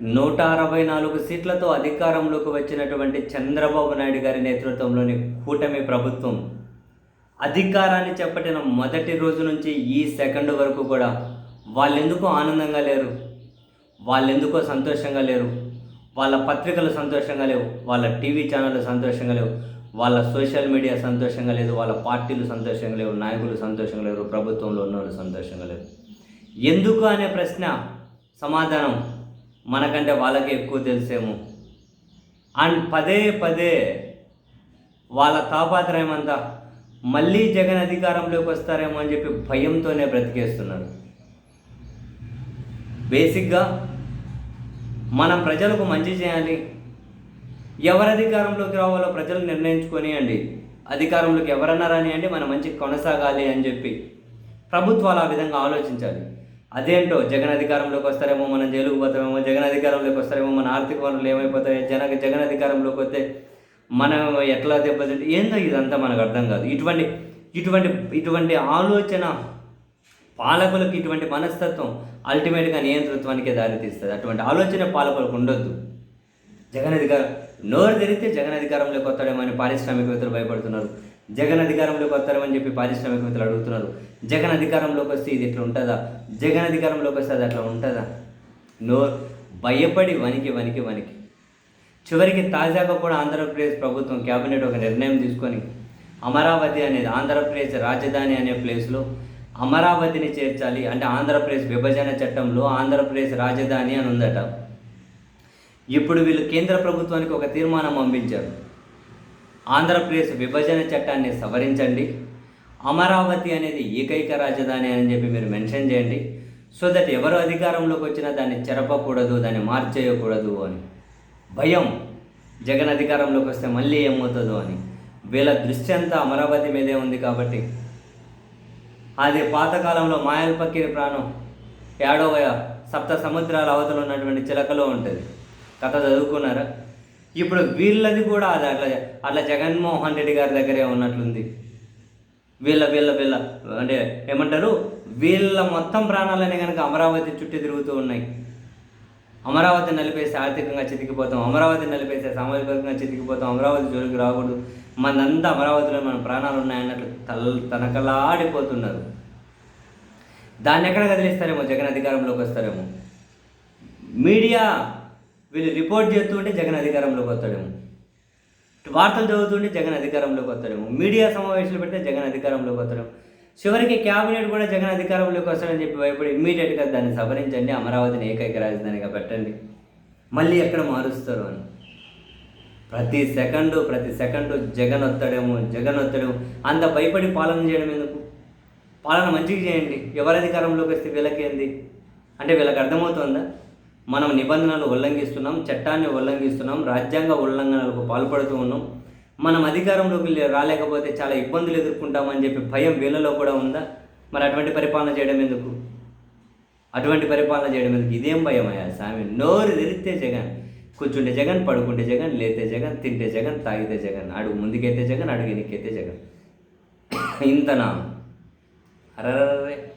నూట అరవై నాలుగు సీట్లతో అధికారంలోకి వచ్చినటువంటి చంద్రబాబు నాయుడు గారి నేతృత్వంలోని కూటమి ప్రభుత్వం అధికారాన్ని చేపట్టిన మొదటి రోజు నుంచి ఈ సెకండ్ వరకు కూడా వాళ్ళెందుకో ఆనందంగా లేరు వాళ్ళెందుకో సంతోషంగా లేరు వాళ్ళ పత్రికలు సంతోషంగా లేవు వాళ్ళ టీవీ ఛానళ్ళు సంతోషంగా లేవు వాళ్ళ సోషల్ మీడియా సంతోషంగా లేదు వాళ్ళ పార్టీలు సంతోషంగా లేవు నాయకులు సంతోషంగా లేరు ప్రభుత్వంలో ఉన్నవాళ్ళు సంతోషంగా లేరు. ఎందుకు అనే ప్రశ్న సమాధానం మనకంటే వాళ్ళకి ఎక్కువ తెలిసేమో. అండ్ పదే పదే వాళ్ళ తాపాత్రయం అంతా మళ్ళీ జగన్ అధికారంలోకి వస్తారేమో అని చెప్పి భయంతోనే బ్రతికేస్తున్నారు. బేసిక్గా మనం ప్రజలకు మంచి చేయాలి. ఎవరు అధికారంలోకి రావాలో ప్రజలు నిర్ణయించుకొని అండి అధికారంలోకి ఎవరన్నా రానియండి మన మంచి కొనసాగాలి అని చెప్పి ప్రభుత్వాలు ఆ విధంగా ఆలోచించాలి. అదేంటో? జగన్ అధికారంలోకి వస్తారేమో మనం జైలుకు పోతామేమో జగన్ అధికారంలోకి వస్తారేమో మన ఆర్థిక వనరులు ఏమైపోతాయి జన జగన్ అధికారంలోకి వస్తే మనం ఎట్లా దెబ్బతింటే ఏందో ఇదంతా మనకు అర్థం కాదు. ఇటువంటి ఇటువంటి ఇటువంటి ఆలోచన పాలకులకు ఇటువంటి మనస్తత్వం అల్టిమేట్గా నియంతృత్వానికే దారితీస్తుంది. అటువంటి ఆలోచన పాలకులకు ఉండొద్దు. జగన్ అధికారం నోరు తెరిస్తే జగన్ అధికారంలోకి వస్తాడేమో అని పారిశ్రామికవేత్తలు భయపడుతున్నారు. జగన్ అధికారంలోకి వస్తారని చెప్పి పారిశ్రామికవేత్తలు అడుగుతున్నారు. జగన్ అధికారంలోకి వస్తే ఇది ఇట్లా ఉంటుందా? జగన్ అధికారంలోకి వస్తే అది అట్లా ఉంటుందా? నో భయపడి వనికి వనికి వనికి చివరికి తాజాగా కూడా ఆంధ్రప్రదేశ్ ప్రభుత్వం కేబినెట్ ఒక నిర్ణయం తీసుకొని అమరావతి అనేది ఆంధ్రప్రదేశ్ రాజధాని అనే ప్లేస్లో అమరావతిని చేర్చాలి. అంటే ఆంధ్రప్రదేశ్ విభజన చట్టంలో ఆంధ్రప్రదేశ్ రాజధాని అని ఉందట. ఇప్పుడు వీళ్ళు కేంద్ర ప్రభుత్వానికి ఒక తీర్మానం పంపించారు. ఆంధ్రప్రదేశ్ విభజన చట్టాన్ని సవరించండి. అమరావతి అనేది ఏకైక రాజధాని అని చెప్పి మీరు మెన్షన్ చేయండి. సో దట్ ఎవరు అధికారంలోకి వచ్చినా దాన్ని చెరపకూడదు దాన్ని మార్చేయకూడదు అని. భయం జగన్ అధికారంలోకి వస్తే మళ్ళీ ఏమవుతుందో అని. వీళ్ళ దృష్టి అంతా అమరావతి మీదే ఉంది కాబట్టి. అది పాతకాలంలో మాయల పక్కిరి ప్రాణం ఏడవ సప్త సముద్రాల అవతలు ఉన్నటువంటి చిలకలో ఉంటుంది. కథ చదువుకున్నారా? ఇప్పుడు వీళ్ళది కూడా అది అట్లా అట్లా జగన్మోహన్ రెడ్డి గారి దగ్గరే ఉన్నట్లుంది. వీళ్ళ వీళ్ళ వీళ్ళ అంటే ఏమంటారు? వీళ్ళ మొత్తం ప్రాణాలనే కనుక అమరావతి చుట్టూ తిరుగుతూ ఉన్నాయి. అమరావతి నలిపేసి ఆర్థికంగా చితికిపోతాం అమరావతి నలిపేసి సామాజికంగా చితికిపోతాం అమరావతి జోలికి రాకూడదు. మనంతా అమరావతిలో మన ప్రాణాలు ఉన్నాయన్నట్లు తల తనకలాడిపోతున్నారు. దాన్ని ఎక్కడ కదిలిస్తారేమో జగన్ అధికారంలోకి వస్తారేమో? మీడియా వీళ్ళు రిపోర్ట్ చేస్తుంటే జగన్ అధికారంలోకి వస్తాడేమో. వార్తలు చదువుతుంటే జగన్ అధికారంలోకి వస్తాడేమో. మీడియా సమావేశాలు పెడితే జగన్ అధికారంలోకి వస్తాడేమో. చివరికి క్యాబినెట్ కూడా జగన్ అధికారంలోకి వస్తాడని చెప్పి భయపడి ఇమ్మీడియట్గా దాన్ని సవరించండి. అమరావతిని ఏకైక రాజధానిగా పెట్టండి. మళ్ళీ ఎక్కడ మారుస్తారు అని. ప్రతి సెకండు ప్రతి సెకండు జగన్ వస్తాడేమో జగన్ వస్తాడేమో. అంత భయపడి పాలన చేయడం ఎందుకు? పాలన మంచిగా చేయండి. ఎవరి అధికారంలోకి వస్తే వీళ్ళకేంది? అంటే వీళ్ళకి అర్థమవుతుందా? మనం నిబంధనలు ఉల్లంఘిస్తున్నాం చట్టాన్ని ఉల్లంఘిస్తున్నాం రాజ్యాంగ ఉల్లంఘనలకు పాల్పడుతూ ఉన్నాం. మనం అధికారంలోకి రాలేకపోతే చాలా ఇబ్బందులు ఎదుర్కొంటామని చెప్పి భయం వీళ్ళలో కూడా ఉందా? మరి అటువంటి పరిపాలన చేయడం ఎందుకు? అటువంటి పరిపాలన చేయడం ఎందుకు? ఇదేం భయం అయ్యా స్వామి? నోరు తెరిస్తే జగన్ కూర్చుంటే జగన్ పడుకుంటే జగన్ లేతే జగన్ తింటే జగన్ తాగితే జగన్ అడుగు ముందుకైతే జగన్ అడుగు వెనక్కితే జగన్. ఇంతనా? అరే